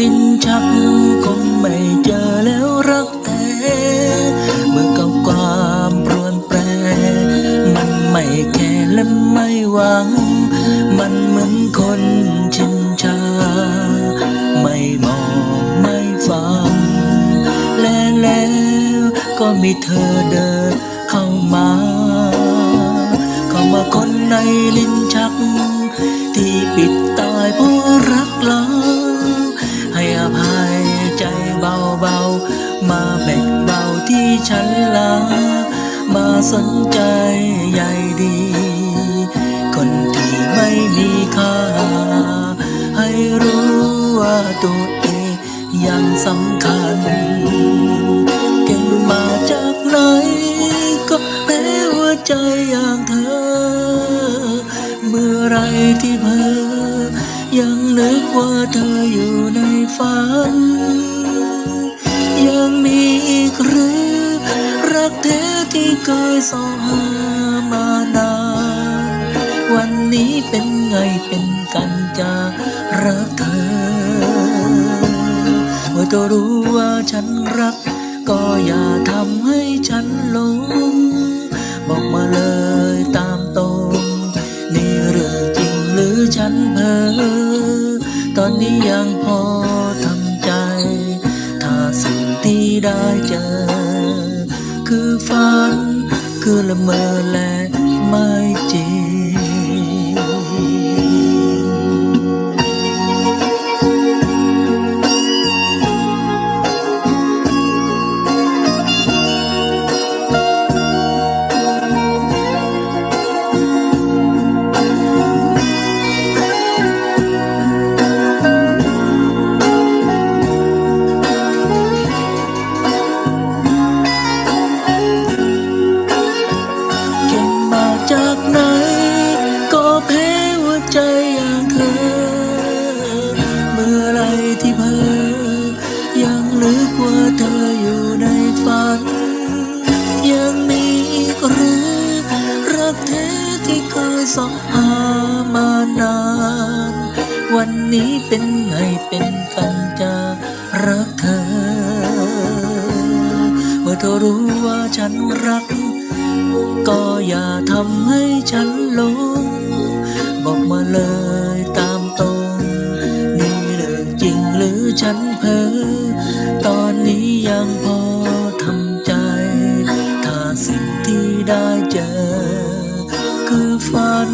ลิ้นชักคงไม่เจอแล้วรักแท้เมื่อกับความปรวนแปร มันไม่แค่และไม่หวัง มันเหมือนคนชินชา ไม่มองไม่ฟัง และแล้วก็มีเธอเดินเข้ามาเข้ามาคนในลิ้นชัก ที่ปิดตายเพราะรักเรา ให้อภัยใจเบาๆ มาแบ่งเบาที่ฉันลา มาสนใจใยดี คนที่ไม่มีค่า ให้รู้ว่าตัวเองยังสำคัญ เก่งมาจากไหน ก็แพ้หัวใจอย่างเธอ เมื่อไรที่ ยังนึกว่าเธออยู่ในฝัน ยังมีอีกหรือ รักแท้ที่เคยสอหามานาน วันนี้เป็นไงเป็นกันจะรักเธอ เมื่อเธอรู้ว่าฉันรัก ก็อย่าทำให้ฉันหลงบอกมาเลยต ได้เจอ คือฝัน คือละเมอและไม่จริง ที่เคยสอบหามานาน วันนี้เป็นไงเป็นกันจะรักเธอ เมื่อเธอรู้ว่าฉันรัก ก็อย่าทำให้ฉันหลง บอกมาเลยตามตรง นี่เรื่องจริงหรือฉันเพ้อตอนนี้ยังพอ คือฝัน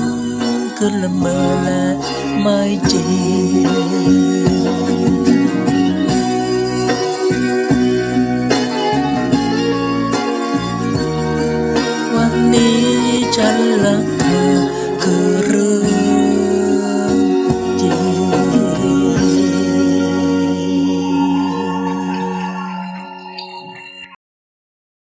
คือละเมอแ